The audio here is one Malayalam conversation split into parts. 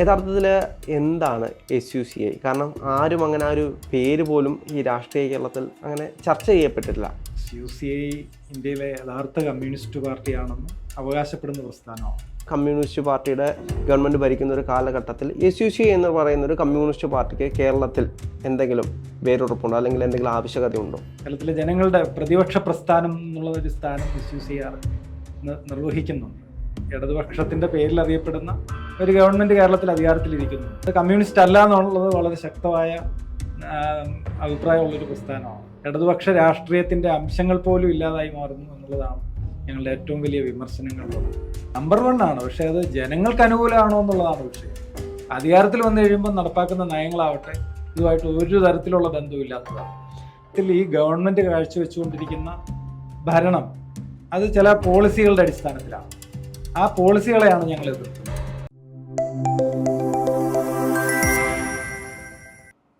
യഥാർത്ഥത്തിൽ എന്താണ് എസ് യു സി ഐ കാരണം ആരും അങ്ങനെ ആ ഒരു പേര് പോലും ഈ രാഷ്ട്രീയ കേരളത്തിൽ അങ്ങനെ ചർച്ച ചെയ്യപ്പെട്ടിട്ടില്ല. യു സി ഐ ഇന്ത്യയിലെ യഥാർത്ഥ കമ്മ്യൂണിസ്റ്റ് പാർട്ടിയാണെന്ന് അവകാശപ്പെടുന്ന പ്രസ്ഥാനമാണ് കമ്മ്യൂണിസ്റ്റ് പാർട്ടിയുടെ ഗവൺമെന്റ് ഭരിക്കുന്ന ഒരു കാലഘട്ടത്തിൽ എസ് യു സി എന്ന് പറയുന്ന ഒരു കമ്മ്യൂണിസ്റ്റ് പാർട്ടിക്ക് കേരളത്തിൽ എന്തെങ്കിലും വേരുറപ്പുണ്ടോ? അല്ലെങ്കിൽ എന്തെങ്കിലും ആവശ്യകതയുണ്ടോ? കേരളത്തിലെ ജനങ്ങളുടെ പ്രതിപക്ഷ പ്രസ്ഥാനം എന്നുള്ള ഒരു സ്ഥാനം എസ് യു സി ആർ നിർവഹിക്കുന്നുണ്ട്. ഇടതുപക്ഷത്തിന്റെ പേരിൽ അറിയപ്പെടുന്ന ഒരു ഗവൺമെന്റ് കേരളത്തിൽ അധികാരത്തിലിരിക്കുന്നു. അത് കമ്മ്യൂണിസ്റ്റ് അല്ല എന്നുള്ളത് വളരെ ശക്തമായ അഭിപ്രായമുള്ളൊരു പ്രസ്ഥാനമാണ് ഇടതുപക്ഷ രാഷ്ട്രീയത്തിന്റെ അംശങ്ങൾ പോലും ഇല്ലാതായി മാറുന്നു എന്നുള്ളതാണ് ഞങ്ങളുടെ ഏറ്റവും വലിയ വിമർശനങ്ങളുള്ളത് നമ്പർ വൺ ആണ്. പക്ഷെ അത് ജനങ്ങൾക്ക് അനുകൂലമാണോ എന്നുള്ളതാണ് വിഷയം. അധികാരത്തിൽ വന്നു കഴിയുമ്പോൾ നടപ്പാക്കുന്ന നയങ്ങളാവട്ടെ ഇതുമായിട്ട് ഒരു തരത്തിലുള്ള ബന്ധമില്ലാത്തതാണ് ഇതിൽ ഈ ഗവൺമെന്റ് കാഴ്ചവെച്ചുകൊണ്ടിരിക്കുന്ന ഭരണം അത് ചില പോളിസികളുടെ അടിസ്ഥാനത്തിലാണ്. ആ പോളിസികളെയാണ് ഞങ്ങൾ എതിർക്കുന്നത്.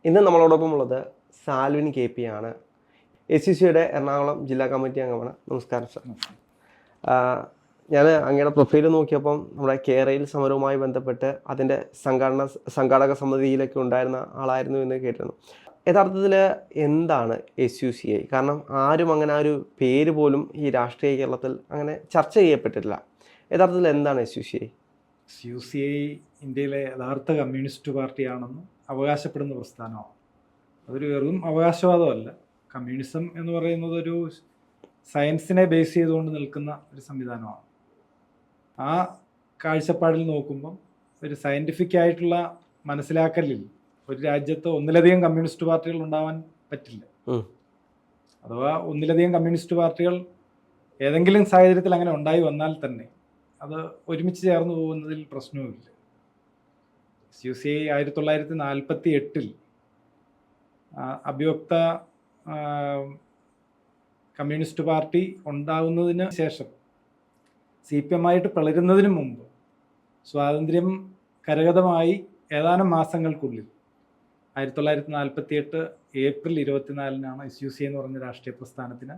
ഇന്ന് നമ്മളോടൊപ്പം ഉള്ളത് സാൽവിൻ കെ പി ആണ്. എസ് സി സിയുടെ എറണാകുളം ജില്ലാ കമ്മിറ്റി അംഗമാണ്. നമസ്കാരം സർ. ഞാൻ അങ്ങയുടെ പ്രൊഫൈൽ നോക്കിയപ്പം നമ്മുടെ കേരയിൽ സമരവുമായി ബന്ധപ്പെട്ട് അതിന്റെ സംഘടന സംഘാടക സമിതിയിലൊക്കെ ഉണ്ടായിരുന്ന ആളായിരുന്നു എന്ന് കേട്ടിരുന്നു. യഥാർത്ഥത്തിൽ എന്താണ് എസ് യു സി ഐ? കാരണം ആരും അങ്ങനെ ആ ഒരു പേര് പോലും ഈ രാഷ്ട്രീയ കേരളത്തിൽ അങ്ങനെ ചർച്ച ചെയ്യപ്പെട്ടിട്ടില്ല. യഥാർത്ഥത്തിൽ എന്താണ് S U C I S U C I ഇന്ത്യയിലെ യഥാർത്ഥ കമ്മ്യൂണിസ്റ്റ് പാർട്ടിയാണെന്ന് അവകാശപ്പെടുന്ന പ്രസ്ഥാനമാണ്. അതൊരു വെറും അവകാശവാദമല്ല. കമ്മ്യൂണിസം എന്ന് പറയുന്നത് ഒരു സയൻസിനെ ബേസ് ചെയ്തുകൊണ്ട് നിൽക്കുന്ന ഒരു സംവിധാനമാണ്. ആ കാഴ്ചപ്പാടിൽ നോക്കുമ്പം ഒരു സയന്റിഫിക് ആയിട്ടുള്ള മനസ്സിലാക്കലിൽ ഒരു രാജ്യത്ത് ഒന്നിലധികം കമ്മ്യൂണിസ്റ്റ് പാർട്ടികൾ ഉണ്ടാവാൻ പറ്റില്ല. അഥവാ ഒന്നിലധികം കമ്മ്യൂണിസ്റ്റ് പാർട്ടികൾ ഏതെങ്കിലും സാഹചര്യത്തിൽ അങ്ങനെ ഉണ്ടായി വന്നാൽ തന്നെ അത് ഒരുമിച്ച് ചേർന്ന് പോകുന്നതിൽ പ്രശ്നവുമില്ല. എസ് യു സി ഐ ആയിരത്തി തൊള്ളായിരത്തി നാൽപ്പത്തി എട്ടിൽ അഭിയോക്ത കമ്മ്യൂണിസ്റ്റ് പാർട്ടി ഉണ്ടാകുന്നതിന് ശേഷം സി പി എം ആയിട്ട് പിളരുന്നതിന് മുമ്പ് സ്വാതന്ത്ര്യം കരഗതമായി ഏതാനും മാസങ്ങൾക്കുള്ളിൽ ആയിരത്തി തൊള്ളായിരത്തി നാൽപ്പത്തി എട്ട് ഏപ്രിൽ ഇരുപത്തിനാലിനാണ് എസ് യു സി എന്ന് പറഞ്ഞ രാഷ്ട്രീയ പ്രസ്ഥാനത്തിന്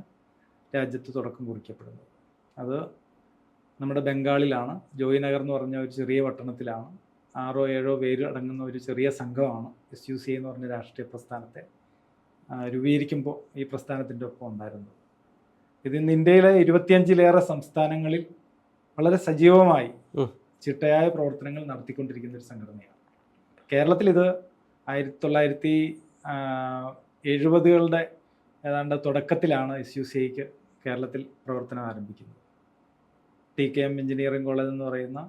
രാജ്യത്ത് തുടക്കം കുറിക്കപ്പെടുന്നത്. അത് നമ്മുടെ ബംഗാളിലാണ്. ജോയി നഗർ എന്ന് പറഞ്ഞ ഒരു ചെറിയ പട്ടണത്തിലാണ്. ആറോ ഏഴോ പേര് അടങ്ങുന്ന ഒരു ചെറിയ സംഘമാണ് എസ് യു സി എന്ന് പറഞ്ഞ രാഷ്ട്രീയ പ്രസ്ഥാനത്തെ രൂപീകരിക്കുമ്പോൾ ഈ പ്രസ്ഥാനത്തിന്റെ ഒപ്പം ഉണ്ടായിരുന്നത്. ഇത് ഇന്ന് ഇന്ത്യയിലെ ഇരുപത്തിയഞ്ചിലേറെ സംസ്ഥാനങ്ങളിൽ വളരെ സജീവമായി ചിട്ടയായ പ്രവർത്തനങ്ങൾ നടത്തിക്കൊണ്ടിരിക്കുന്ന ഒരു സംഘടനയാണ്. കേരളത്തിൽ ഇത് ആയിരത്തി തൊള്ളായിരത്തി എഴുപതുകളുടെ ഏതാണ്ട് തുടക്കത്തിലാണ് എസ് യു സി ഐക്ക് കേരളത്തിൽ പ്രവർത്തനം ആരംഭിക്കുന്നത്. T K M engineering college എന്ന് പറയുന്ന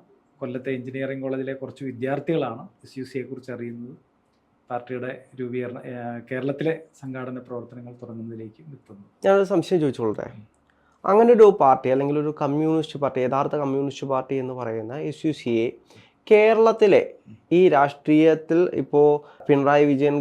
കൊല്ലത്തെ എഞ്ചിനീയറിംഗ് കോളേജിലെ കുറച്ച് വിദ്യാർത്ഥികളാണ് എസ് യു സിയെ കുറിച്ച് അറിയുന്നത്. പാർട്ടിയുടെ രൂപീകരണ കേരളത്തിലെ സംഘാടന പ്രവർത്തനങ്ങൾ തുടങ്ങുന്നതിലേക്ക് എത്തുന്നു. ഞാനൊരു സംശയം ചോദിച്ചോളട്ടെ? അങ്ങനെ ഒരു പാർട്ടി അല്ലെങ്കിൽ ഒരു കമ്മ്യൂണിസ്റ്റ് പാർട്ടി യഥാർത്ഥ കമ്മ്യൂണിസ്റ്റ് പാർട്ടി എന്ന് പറയുന്ന എസ് യു സി എ കേരളത്തിലെ ഈ രാഷ്ട്രീയത്തിൽ ഇപ്പോൾ പിണറായി വിജയൻ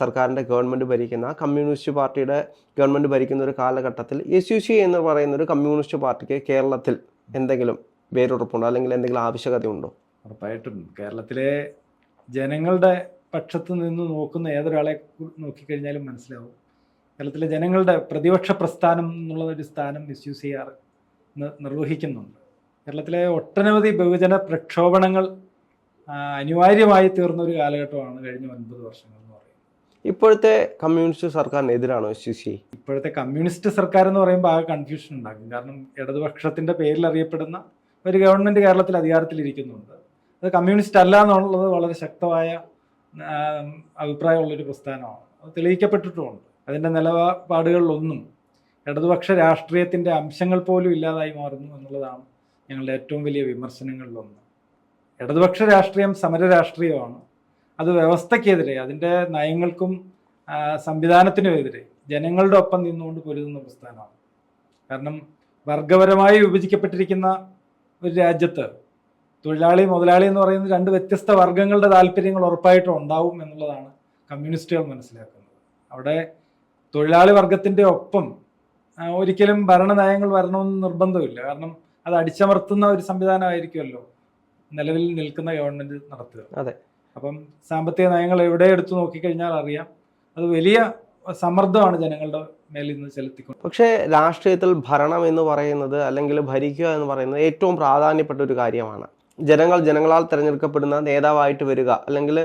സർക്കാരിന്റെ ഗവൺമെന്റ് ഭരിക്കുന്ന കമ്മ്യൂണിസ്റ്റ് പാർട്ടിയുടെ ഗവൺമെന്റ് ഭരിക്കുന്ന ഒരു കാലഘട്ടത്തിൽ എസ് യു സി എന്ന് പറയുന്ന ഒരു കമ്മ്യൂണിസ്റ്റ് പാർട്ടിക്ക് കേരളത്തിൽ എന്തെങ്കിലും വേരുറപ്പുണ്ടോ? അല്ലെങ്കിൽ എന്തെങ്കിലും ആവശ്യകത ഉണ്ടോ ഉറപ്പായിട്ടും. കേരളത്തിലെ ജനങ്ങളുടെ പക്ഷത്ത് നിന്ന് നോക്കുന്ന ഏതൊരാളെ നോക്കിക്കഴിഞ്ഞാലും മനസ്സിലാവും. കേരളത്തിലെ ജനങ്ങളുടെ പ്രതിപക്ഷ പ്രസ്ഥാനം എന്നുള്ള ഒരു സ്ഥാനം എസ് യു സി നിർവഹിക്കുന്നുണ്ട്. കേരളത്തിലെ ഒട്ടനവധി ബഹുജന പ്രക്ഷോഭണങ്ങൾ അനിവാര്യമായി തീർന്ന ഒരു കാലഘട്ടമാണ് കഴിഞ്ഞ ഒൻപത് വർഷങ്ങൾ. ഇപ്പോഴത്തെ കമ്മ്യൂണിസ്റ്റ് സർക്കാരിനെതിരാണോ എസ് യു സി? ഇപ്പോഴത്തെ കമ്മ്യൂണിസ്റ്റ് സർക്കാർ എന്ന് പറയുമ്പോൾ ആകെ കൺഫ്യൂഷൻ ഉണ്ടാകും. കാരണം ഇടതുപക്ഷത്തിന്റെ പേരിൽ അറിയപ്പെടുന്ന ഒരു ഗവൺമെന്റ് കേരളത്തിൽ അധികാരത്തിലിരിക്കുന്നുണ്ട് അത് കമ്മ്യൂണിസ്റ്റ് അല്ല എന്നുള്ളത് വളരെ ശക്തമായ അഭിപ്രായമുള്ളൊരു പ്രസ്ഥാനമാണ്. അത് തെളിയിക്കപ്പെട്ടിട്ടുമുണ്ട്. അതിന്റെ നിലപാടുകളിലൊന്നും ഇടതുപക്ഷ രാഷ്ട്രീയത്തിന്റെ അംശങ്ങൾ പോലും ഇല്ലാതായി മാറുന്നു എന്നുള്ളതാണ് ഞങ്ങളുടെ ഏറ്റവും വലിയ വിമർശനങ്ങളിലൊന്ന്. ഇടതുപക്ഷ രാഷ്ട്രീയം സമര രാഷ്ട്രീയമാണ്. അത് വ്യവസ്ഥയ്ക്കെതിരെ അതിന്റെ നയങ്ങൾക്കും സംവിധാനത്തിനും സംവിധാനത്തിനുമെതിരെ ജനങ്ങളുടെ ഒപ്പം നിന്നുകൊണ്ട് പൊരുതുന്ന പ്രസ്ഥാനമാണ്. കാരണം വർഗപരമായി വിഭജിക്കപ്പെട്ടിരിക്കുന്ന ഒരു രാജ്യത്ത് തൊഴിലാളി മുതലാളി എന്ന് പറയുന്ന രണ്ട് വ്യത്യസ്ത വർഗങ്ങളുടെ താല്പര്യങ്ങൾ ഉറപ്പായിട്ടും ഉണ്ടാവും എന്നുള്ളതാണ് കമ്മ്യൂണിസ്റ്റുകൾ മനസ്സിലാക്കുന്നത്. അവിടെ തൊഴിലാളി വർഗത്തിന്റെ ഒപ്പം ഒരിക്കലും ഭരണ നയങ്ങൾ വരണമെന്ന് നിർബന്ധമില്ല. കാരണം അത് അടിച്ചമർത്തുന്ന ഒരു സംവിധാനമായിരിക്കുമല്ലോ നിലവിൽ നിൽക്കുന്ന ഗവൺമെന്റ് നടത്തുക. അതെ. അപ്പം സാമ്പത്തിക നയങ്ങൾ എവിടെ എടുത്തു നോക്കിക്കഴിഞ്ഞാൽ അറിയാം. അത് വലിയ സമ്മർദ്ദമാണ് ജനങ്ങളുടെ മേലിൽ നിന്ന് ചെലുത്തിക്കൊണ്ട് പക്ഷേ രാഷ്ട്രീയത്തിൽ ഭരണം എന്ന് പറയുന്നത് അല്ലെങ്കിൽ ഭരിക്കുക എന്ന് പറയുന്നത് ഏറ്റവും പ്രാധാന്യപ്പെട്ട ഒരു കാര്യമാണ്. ജനങ്ങൾ ജനങ്ങളാൽ തിരഞ്ഞെടുക്കപ്പെടുന്ന നേതാവായിട്ട് വരിക അല്ലെങ്കിൽ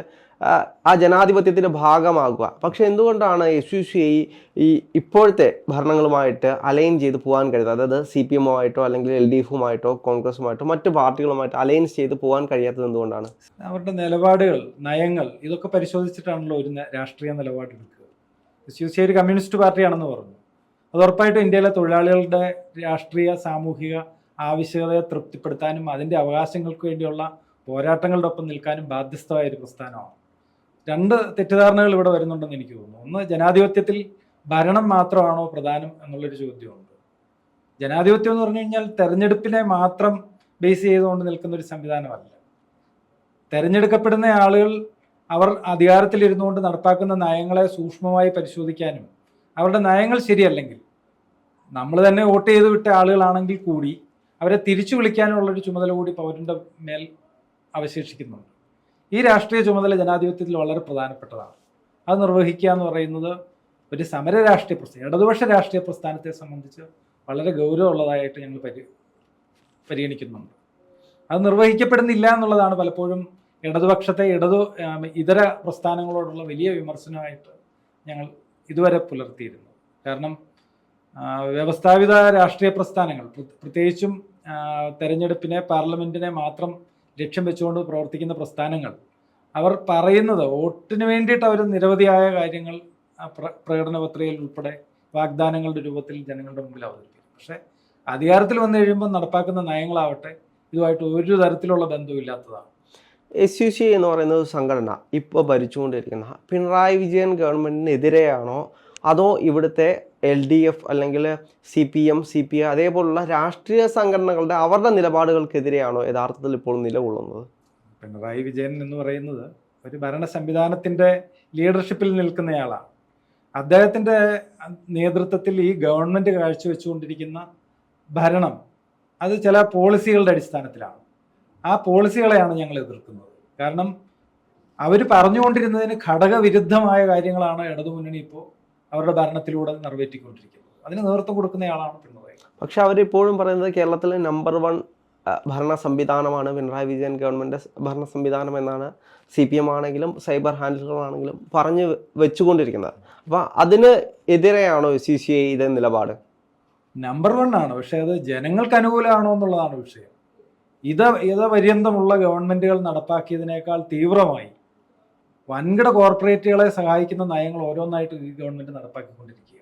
ആ, ജനാധിപത്യത്തിന്റെ ഭാഗമാകുക. പക്ഷെ എന്തുകൊണ്ടാണ് എസ് യു സി ഐ ഈ ഇപ്പോഴത്തെ ഭരണങ്ങളുമായിട്ട് അലൈൻ ചെയ്ത് പോകാൻ കഴിയുന്നത് അതായത് സി പി എമ്മുമായിട്ടോ അല്ലെങ്കിൽ എൽ ഡി എഫുമായിട്ടോ കോൺഗ്രസുമായിട്ടോ മറ്റു പാർട്ടികളുമായിട്ട് അലയൻസ് ചെയ്ത് പോകാൻ കഴിയാത്തത് എന്തുകൊണ്ടാണ്? അവരുടെ നിലപാടുകൾ നയങ്ങൾ ഇതൊക്കെ പരിശോധിച്ചിട്ടാണല്ലോ ഒരു രാഷ്ട്രീയ നിലപാടെടുക്കുക. എസ് യു സി ഒരു കമ്മ്യൂണിസ്റ്റ് പാർട്ടിയാണെന്ന് പറഞ്ഞു. അത് ഉറപ്പായിട്ടും ഇന്ത്യയിലെ തൊഴിലാളികളുടെ രാഷ്ട്രീയ സാമൂഹിക ആവശ്യകതയെ തൃപ്തിപ്പെടുത്താനും അതിന്റെ അവകാശങ്ങൾക്ക് വേണ്ടിയുള്ള പോരാട്ടങ്ങളുടെ ഒപ്പം നിൽക്കാനും ബാധ്യസ്ഥമായ ഒരു പ്രസ്ഥാനമാണ്. രണ്ട് തെറ്റിദ്ധാരണകൾ ഇവിടെ വരുന്നുണ്ടെന്ന് എനിക്ക് തോന്നുന്നു. ഒന്ന് ജനാധിപത്യത്തിൽ ഭരണം മാത്രമാണോ പ്രധാനം എന്നുള്ളൊരു ചോദ്യമുണ്ട്. ജനാധിപത്യം എന്ന് പറഞ്ഞു കഴിഞ്ഞാൽ തെരഞ്ഞെടുപ്പിനെ മാത്രം ബേസ് ചെയ്തുകൊണ്ട് നിൽക്കുന്ന ഒരു സംവിധാനമല്ല. തെരഞ്ഞെടുക്കപ്പെടുന്ന ആളുകൾ അവർ അധികാരത്തിലിരുന്നുകൊണ്ട് നടപ്പാക്കുന്ന നയങ്ങളെ സൂക്ഷ്മമായി പരിശോധിക്കാനും അവരുടെ നയങ്ങൾ ശരിയല്ലെങ്കിൽ നമ്മൾ തന്നെ വോട്ട് ചെയ്ത് വിട്ട ആളുകളാണെങ്കിൽ കൂടി അവരെ തിരിച്ചു വിളിക്കാനുള്ളൊരു ചുമതല കൂടി പൗരന്റെ മേൽ അവശേഷിക്കുന്നുണ്ട്. ഈ രാഷ്ട്രീയ ചുമതല ജനാധിപത്യത്തിൽ വളരെ പ്രധാനപ്പെട്ടതാണ്. അത് നിർവഹിക്കുക എന്ന് പറയുന്നത് ഒരു സമര രാഷ്ട്രീയ പ്രസ്ഥാനം ഇടതുപക്ഷ രാഷ്ട്രീയ പ്രസ്ഥാനത്തെ സംബന്ധിച്ച് വളരെ ഗൗരവമുള്ളതായിട്ട് ഞങ്ങൾ പരി പരിഗണിക്കുന്നുണ്ട്. അത് നിർവഹിക്കപ്പെടുന്നില്ല എന്നുള്ളതാണ് പലപ്പോഴും ഇടതുപക്ഷത്തെ ഇടതു ഇതര പ്രസ്ഥാനങ്ങളോടുള്ള വലിയ വിമർശനമായിട്ട് ഞങ്ങൾ ഇതുവരെ പുലർത്തിയിരുന്നു. കാരണം വ്യവസ്ഥാപിത രാഷ്ട്രീയ പ്രസ്ഥാനങ്ങൾ പ്ര- പ്രത്യേകിച്ചും തെരഞ്ഞെടുപ്പിനെ പാർലമെന്റിനെ മാത്രം ലക്ഷ്യം വെച്ചുകൊണ്ട് പ്രവർത്തിക്കുന്ന പ്രസ്ഥാനങ്ങൾ. അവർ പറയുന്നത് വോട്ടിന് വേണ്ടിയിട്ട് അവർ നിരവധിയായ കാര്യങ്ങൾ പ്രകടന പത്രികയിൽ ഉൾപ്പെടെ വാഗ്ദാനങ്ങളുടെ രൂപത്തിൽ ജനങ്ങളുടെ മുമ്പിൽ അവതരിപ്പിക്കും. പക്ഷേ അധികാരത്തിൽ വന്നു കഴിയുമ്പോൾ നടപ്പാക്കുന്ന നയങ്ങളാവട്ടെ ഇതുമായിട്ട് ഒരു തരത്തിലുള്ള ബന്ധമില്ലാത്തതാണ് എസ് യു സി എന്ന് പറയുന്ന ഒരു സംഘടന ഇപ്പോൾ ഭരിച്ചുകൊണ്ടിരിക്കുന്ന പിണറായി വിജയൻ ഗവൺമെന്റിനെതിരെയാണോ അതോ ഇവിടുത്തെ എൽ ഡി എഫ് അല്ലെങ്കിൽ C P M C P I അതേപോലുള്ള രാഷ്ട്രീയ സംഘടനകളുടെ അവരുടെ നിലപാടുകൾക്കെതിരെയാണോ യഥാർത്ഥത്തിൽ ഇപ്പോൾ നിലകൊള്ളുന്നത്? പിണറായി വിജയൻ എന്ന് പറയുന്നത് ഒരു ഭരണ സംവിധാനത്തിന്റെ ലീഡർഷിപ്പിൽ നിൽക്കുന്നയാളാണ്. അദ്ദേഹത്തിന്റെ നേതൃത്വത്തിൽ ഈ ഗവൺമെന്റ് കാഴ്ചവെച്ചുകൊണ്ടിരിക്കുന്ന ഭരണം അത് ചില പോളിസികളുടെ അടിസ്ഥാനത്തിലാണ്. ആ പോളിസികളെയാണ് ഞങ്ങൾ എതിർക്കുന്നത്. കാരണം അവർ പറഞ്ഞുകൊണ്ടിരുന്നതിന് ഘടകവിരുദ്ധമായ കാര്യങ്ങളാണ് ഇടതുമുന്നണി ഇപ്പോൾ അവരുടെ ഭരണത്തിലൂടെ നിറവേറ്റിക്കൊണ്ടിരിക്കുന്നത്. അതിന് നേതൃത്വം കൊടുക്കുന്നയാളാണ് പിണറായി. പക്ഷെ അവരിപ്പോഴും പറയുന്നത് കേരളത്തിലെ നമ്പർ വൺ ഭരണ സംവിധാനമാണ്. പിണറായി വിജയൻ ഗവൺമെന്റ് ഭരണ സംവിധാനം എന്നാണ് സി പി എം ആണെങ്കിലും സൈബർ ഹാൻഡിലുകളാണെങ്കിലും പറഞ്ഞ് വെച്ചുകൊണ്ടിരിക്കുന്നത്. അപ്പോൾ അതിന് എതിരെയാണോ സി സി ഐ ഇതേ നിലപാട്? നമ്പർ വൺ ആണ്. പക്ഷെ അത് ജനങ്ങൾക്ക് അനുകൂലമാണോ എന്നുള്ളതാണ് വിഷയം. ഇത ഇതപര്യന്തമുള്ള ഗവൺമെന്റുകൾ നടപ്പാക്കിയതിനേക്കാൾ തീവ്രമായി വൻകിട കോർപ്പറേറ്റുകളെ സഹായിക്കുന്ന നയങ്ങൾ ഓരോന്നായിട്ട് ഈ ഗവൺമെന്റ് നടപ്പാക്കിക്കൊണ്ടിരിക്കുക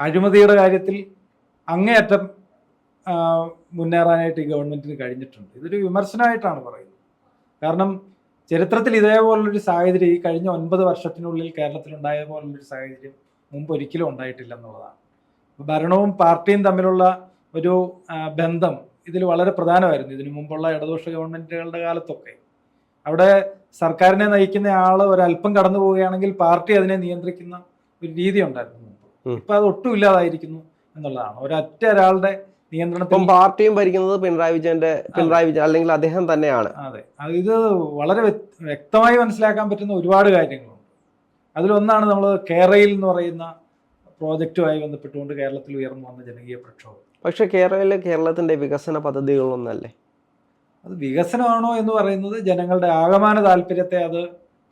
അഴിമതിയുടെ കാര്യത്തിൽ അങ്ങേയറ്റം മുന്നേറാനായിട്ട് ഈ ഗവൺമെന്റിന് കഴിഞ്ഞിട്ടുണ്ട്. ഇതൊരു വിമർശനമായിട്ടാണ് പറയുന്നത്. കാരണം ചരിത്രത്തിൽ ഇതേപോലുള്ളൊരു സാഹചര്യം ഈ കഴിഞ്ഞ ഒൻപത് വർഷത്തിനുള്ളിൽ കേരളത്തിൽ ഉണ്ടായ പോലുള്ളൊരു സാഹചര്യം മുമ്പ് ഒരിക്കലും ഉണ്ടായിട്ടില്ല എന്നുള്ളതാണ് ഭരണവും പാർട്ടിയും തമ്മിലുള്ള ഒരു ബന്ധം ഇതിൽ വളരെ പ്രധാനമായിരുന്നു. ഇതിനു മുമ്പുള്ള ഇടതുപക്ഷ ഗവൺമെന്റുകളുടെ കാലത്തൊക്കെ. അവിടെ സർക്കാരിനെ നയിക്കുന്ന ആൾ ഒരല്പം കടന്നു പോവുകയാണെങ്കിൽ പാർട്ടി അതിനെ നിയന്ത്രിക്കുന്ന ഒരു രീതി ഉണ്ടായിരുന്നു ഇപ്പൊ അത് ഒട്ടും ഇല്ലാതായിരിക്കുന്നു എന്നുള്ളതാണ്. ഒരൊറ്റ ഒരാളുടെ നിയന്ത്രണം ഇപ്പം പാർട്ടിയും ഭരിക്കുന്നത് പിണറായി വിജയന്റെ പിണറായി വിജയൻ അല്ലെങ്കിൽ അദ്ദേഹം തന്നെയാണ്. അതെ. ഇത് വളരെ വ്യക്തമായി മനസ്സിലാക്കാൻ പറ്റുന്ന ഒരുപാട് കാര്യങ്ങളുണ്ട്. അതിലൊന്നാണ് നമ്മൾ കേരയിൽ എന്ന് പറയുന്ന പ്രോജക്റ്റുമായി ബന്ധപ്പെട്ടുകൊണ്ട് കേരളത്തിൽ ഉയർന്നു വന്ന ജനകീയ പ്രക്ഷോഭം. പക്ഷെ കേരളയിലെ കേരളത്തിന്റെ വികസന പദ്ധതികളൊന്നല്ലേ? അത് വികസനമാണോ എന്ന് പറയുന്നത് ജനങ്ങളുടെ ആകമാന താല്പര്യത്തെ അത്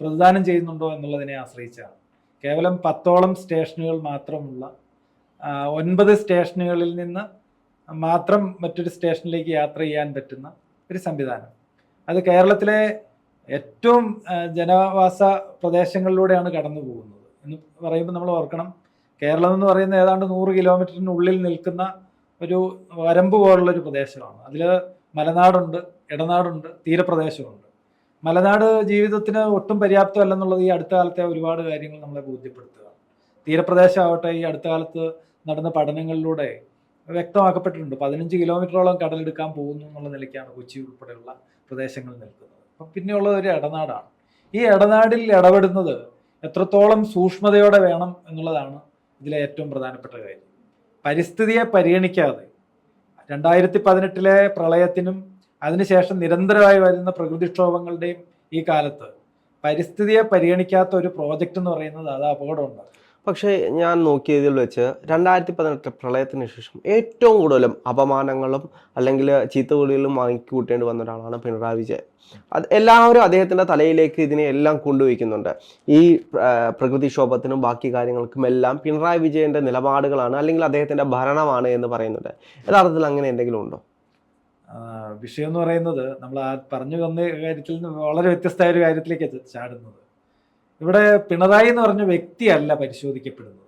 പ്രതിദാനം ചെയ്യുന്നുണ്ടോ എന്നുള്ളതിനെ ആശ്രയിച്ചാണ്. കേവലം പത്തോളം സ്റ്റേഷനുകൾ മാത്രമുള്ള ഒൻപത് സ്റ്റേഷനുകളിൽ നിന്ന് മാത്രം മറ്റൊരു സ്റ്റേഷനിലേക്ക് യാത്ര ചെയ്യാൻ പറ്റുന്ന ഒരു സംവിധാനം. അത് കേരളത്തിലെ ഏറ്റവും ജനവാസ പ്രദേശങ്ങളിലൂടെയാണ് കടന്നു പോകുന്നത് എന്ന് പറയുമ്പോൾ നമ്മൾ ഓർക്കണം കേരളം എന്ന് പറയുന്ന ഏതാണ്ട് നൂറ് കിലോമീറ്ററിനുള്ളിൽ നിൽക്കുന്ന ഒരു വരമ്പ് പോലുള്ള ഒരു പ്രദേശമാണ്. അതിൽ മലനാടുണ്ട് ഇടനാടുണ്ട് തീരപ്രദേശമുണ്ട്. മലനാട് ജീവിതത്തിന് ഒട്ടും പര്യാപ്തമല്ലെന്നുള്ളത് ഈ അടുത്ത കാലത്തെ ഒരുപാട് കാര്യങ്ങൾ നമ്മളെ ബോധ്യപ്പെടുത്തുക. തീരപ്രദേശമാവട്ടെ ഈ അടുത്ത കാലത്ത് നടന്ന പഠനങ്ങളിലൂടെ വ്യക്തമാക്കപ്പെട്ടിട്ടുണ്ട്. പതിനഞ്ച് കിലോമീറ്ററോളം കടലെടുക്കാൻ പോകുന്നു എന്നുള്ള നിലയ്ക്കാണ് കൊച്ചി ഉൾപ്പെടെയുള്ള പ്രദേശങ്ങൾ നിൽക്കുന്നത്. അപ്പം പിന്നെയുള്ളത് ഒരു ഇടനാടാണ്. ഈ ഇടനാടിൽ ഇടപെടുന്നത് എത്രത്തോളം സൂക്ഷ്മതയോടെ വേണം എന്നുള്ളതാണ് ഇതിലെ ഏറ്റവും പ്രധാനപ്പെട്ട കാര്യം. പരിസ്ഥിതിയെ പരിഗണിക്കാതെ രണ്ടായിരത്തി പതിനെട്ടിലെ പ്രളയത്തിനും അതിനുശേഷം നിരന്തരമായി വരുന്ന പ്രകൃതിക്ഷോഭങ്ങളുടെയും ഈ കാലത്ത് പരിസ്ഥിതിയെ പരിഗണിക്കാത്ത ഒരു പ്രോജക്റ്റ് എന്ന് പറയുന്നത് അത് ഉണ്ട് പക്ഷേ ഞാൻ നോക്കിയതിൽ വെച്ച് രണ്ടായിരത്തി പതിനെട്ട് പ്രളയത്തിന് ശേഷം ഏറ്റവും കൂടുതലും അപമാനങ്ങളും അല്ലെങ്കിൽ ചീത്തവിളികളും വാങ്ങിക്കൂട്ടേണ്ടി വന്ന ഒരാളാണ് പിണറായി വിജയൻ. അത് എല്ലാവരും അദ്ദേഹത്തിന്റെ തലയിലേക്ക് ഇതിനെ എല്ലാം കൊണ്ടുവയ്ക്കുന്നുണ്ട്. ഈ പ്രകൃതിക്ഷോഭത്തിനും ബാക്കി കാര്യങ്ങൾക്കും എല്ലാം പിണറായി വിജയന്റെ നിലപാടുകളാണ് അല്ലെങ്കിൽ അദ്ദേഹത്തിന്റെ ഭരണമാണ് എന്ന് പറയുന്നുണ്ട്. യഥാർത്ഥത്തിൽ അങ്ങനെ എന്തെങ്കിലും ഉണ്ടോ? വിഷയം എന്ന് പറയുന്നത് നമ്മൾ ആ പറഞ്ഞു വന്ന കാര്യത്തിൽ നിന്ന് വളരെ വ്യത്യസ്തമായ ഒരു കാര്യത്തിലേക്ക് ചാടുന്നത്. ഇവിടെ പിണറായി എന്ന് പറഞ്ഞ വ്യക്തിയല്ല പരിശോധിക്കപ്പെടുന്നത്.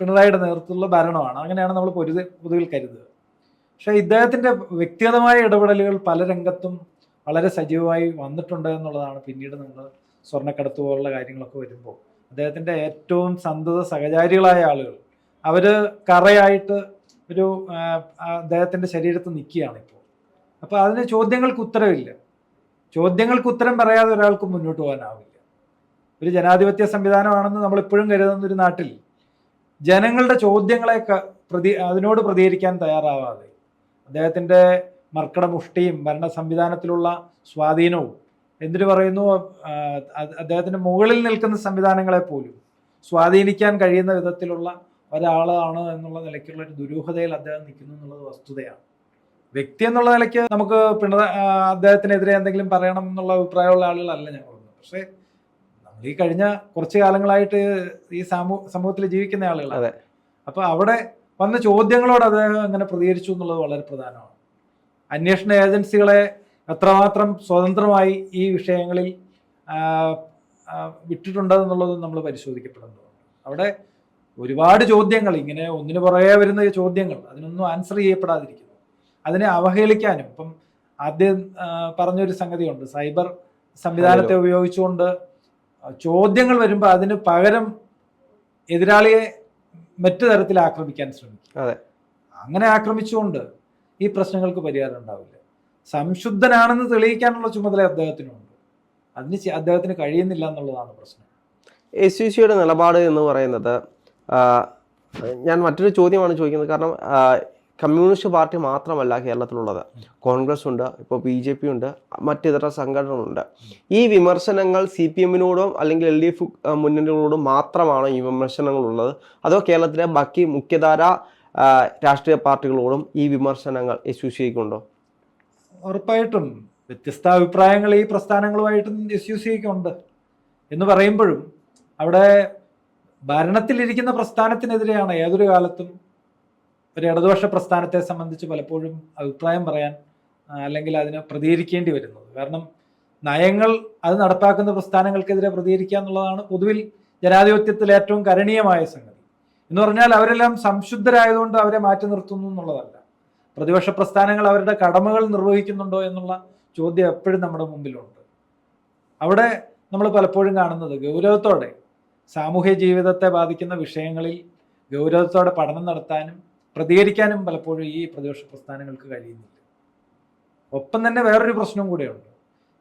പിണറായിയുടെ നേതൃത്വത്തിലുള്ള ഭരണമാണ്. അങ്ങനെയാണ് നമ്മൾ പൊരു പൊതുവിൽ കരുതുക. പക്ഷേ ഇദ്ദേഹത്തിന്റെ വ്യക്തിഗതമായ ഇടപെടലുകൾ പല രംഗത്തും വളരെ സജീവമായി വന്നിട്ടുണ്ട് എന്നുള്ളതാണ് പിന്നീട് നമ്മൾ സ്വർണക്കടത്ത് പോലുള്ള കാര്യങ്ങളൊക്കെ വരുമ്പോൾ. അദ്ദേഹത്തിന്റെ ഏറ്റവും സന്തത സഹചാരികളായ ആളുകൾ. അവർ കറയായിട്ട് ഒരു അദ്ദേഹത്തിന്റെ ശരീരത്ത് നിൽക്കുകയാണ് ഇപ്പോൾ. അപ്പോൾ അതിന് ചോദ്യങ്ങൾക്ക് ഉത്തരവില്ല. ചോദ്യങ്ങൾക്ക് ഉത്തരം പറയാതെ ഒരാൾക്ക് മുന്നോട്ട് പോകാനാവില്ല. ഒരു ജനാധിപത്യ സംവിധാനമാണെന്ന് നമ്മൾ ഇപ്പോഴും കരുതുന്ന ഒരു നാട്ടിൽ ജനങ്ങളുടെ ചോദ്യങ്ങളെ പ്രതി അതിനോട് പ്രതികരിക്കാൻ തയ്യാറാവാതെ അദ്ദേഹത്തിന്റെ മർക്കട മുഷ്ടിയും ഭരണ സംവിധാനത്തിലുള്ള സ്വാധീനവും എന്തിനു പറയുന്നു അദ്ദേഹത്തിന് മുകളിൽ നിൽക്കുന്ന സംവിധാനങ്ങളെ പോലും സ്വാധീനിക്കാൻ കഴിയുന്ന വിധത്തിലുള്ള ഒരാളാണ് എന്നുള്ള നിലയ്ക്കുള്ള ഒരു ദുരൂഹതയിൽ അദ്ദേഹം നിൽക്കുന്നു എന്നുള്ളത് വസ്തുതയാണ്. വ്യക്തി എന്നുള്ള നിലയ്ക്ക് നമുക്ക് പിണറായി അദ്ദേഹത്തിനെതിരെ എന്തെങ്കിലും പറയണം എന്നുള്ള അഭിപ്രായമുള്ള ആളുകളല്ല ഞങ്ങളൊന്നും പക്ഷേ നമ്മൾ ഈ കഴിഞ്ഞ കുറച്ച് കാലങ്ങളായിട്ട് ഈ സമൂ സമൂഹത്തിൽ ജീവിക്കുന്ന ആളുകളാണ്. അതെ. അപ്പൊ അവിടെ വന്ന ചോദ്യങ്ങളോട് അദ്ദേഹം അങ്ങനെ പ്രതികരിച്ചു എന്നുള്ളത് വളരെ പ്രധാനമാണ്. അന്വേഷണ ഏജൻസികളെ എത്രമാത്രം സ്വതന്ത്രമായി ഈ വിഷയങ്ങളിൽ ആ, ആ, വിട്ടിട്ടുണ്ട് എന്നുള്ളത് നമ്മൾ പരിശോധിക്കപ്പെടുന്നു അവിടെ ഒരുപാട് ചോദ്യങ്ങൾ ഇങ്ങനെ ഒന്നിനു പുറകെ വരുന്ന ചോദ്യങ്ങൾ അതിനൊന്നും ആൻസർ ചെയ്യപ്പെടാതിരിക്കുന്നു. അതിനെ അവഹേളിക്കാനും ഇപ്പം ആദ്യം പറഞ്ഞൊരു സംഗതിയുണ്ട്. സൈബർ സംവിധാനത്തെ ഉപയോഗിച്ചുകൊണ്ട് ചോദ്യങ്ങൾ വരുമ്പോൾ അതിന് പകരം എതിരാളിയെ മറ്റു തരത്തിൽ ആക്രമിക്കാൻ ശ്രമിക്കും. അതെ. അങ്ങനെ ആക്രമിച്ചുകൊണ്ട് ഈ പ്രശ്നങ്ങൾക്ക് പരിഹാരം ഉണ്ടാവില്ല. സംശുദ്ധനാണെന്ന് തെളിയിക്കാനുള്ള ചുമതല അദ്ദേഹത്തിനുണ്ട്. അതിന് അദ്ദേഹത്തിന് കഴിയുന്നില്ല എന്നുള്ളതാണ് പ്രശ്നം. എസ് യു സിയുടെ നിലപാട് എന്ന് പറയുന്നത് ഞാൻ മറ്റൊരു ചോദ്യമാണ് ചോദിക്കുന്നത്. കാരണം കമ്മ്യൂണിസ്റ്റ് പാർട്ടി മാത്രമല്ല കേരളത്തിലുള്ളത്. കോൺഗ്രസ് ഉണ്ട് ഇപ്പോൾ ബി ജെ പി ഉണ്ട് മറ്റിതര സംഘടനകളുണ്ട്. ഈ വിമർശനങ്ങൾ സി പി എമ്മിനോടും അല്ലെങ്കിൽ എൽ ഡി എഫ് മുന്നണികളോടും മാത്രമാണ് ഈ വിമർശനങ്ങളുള്ളത്. അതോ കേരളത്തിലെ ബാക്കി മുഖ്യധാര രാഷ്ട്രീയ പാർട്ടികളോടും ഈ വിമർശനങ്ങൾ എസ് യു ഉറപ്പായിട്ടും. വ്യത്യസ്ത അഭിപ്രായങ്ങൾ ഈ പ്രസ്ഥാനങ്ങളുമായിട്ടും എസ് യു സി ഉണ്ട് എന്ന് പറയുമ്പോഴും അവിടെ ഭരണത്തിലിരിക്കുന്ന പ്രസ്ഥാനത്തിനെതിരെയാണ് ഏതൊരു കാലത്തും ഒരു ഇടതുപക്ഷ പ്രസ്ഥാനത്തെ സംബന്ധിച്ച് പലപ്പോഴും അഭിപ്രായം പറയാൻ അല്ലെങ്കിൽ അതിനെ പ്രതികരിക്കേണ്ടി വരുന്നത്. കാരണം നയങ്ങൾ അത് നടപ്പാക്കുന്ന പ്രസ്ഥാനങ്ങൾക്കെതിരെ പ്രതികരിക്കുക എന്നുള്ളതാണ് പൊതുവിൽ ജനാധിപത്യത്തിൽ ഏറ്റവും കരണീയമായ സംഗതി. എന്ന് പറഞ്ഞാൽ അവരെല്ലാം സംശുദ്ധരായതുകൊണ്ട് അവരെ മാറ്റി നിർത്തുന്നു എന്നുള്ളതല്ല. പ്രതിപക്ഷ പ്രസ്ഥാനങ്ങൾ അവരുടെ കടമകൾ നിർവഹിക്കുന്നുണ്ടോ എന്നുള്ള ചോദ്യം എപ്പോഴും നമ്മുടെ മുമ്പിലുണ്ട്. അവിടെ നമ്മൾ പലപ്പോഴും കാണുന്നത് ഗൗരവത്തോടെ സാമൂഹ്യ ജീവിതത്തെ ബാധിക്കുന്ന വിഷയങ്ങളിൽ ഗൗരവത്തോടെ പഠനം നടത്താനും പ്രതികരിക്കാനും പലപ്പോഴും ഈ പ്രതിപക്ഷ പ്രസ്ഥാനങ്ങൾക്ക് കഴിയുന്നില്ല. ഒപ്പം തന്നെ വേറൊരു പ്രശ്നവും കൂടെയുണ്ട്.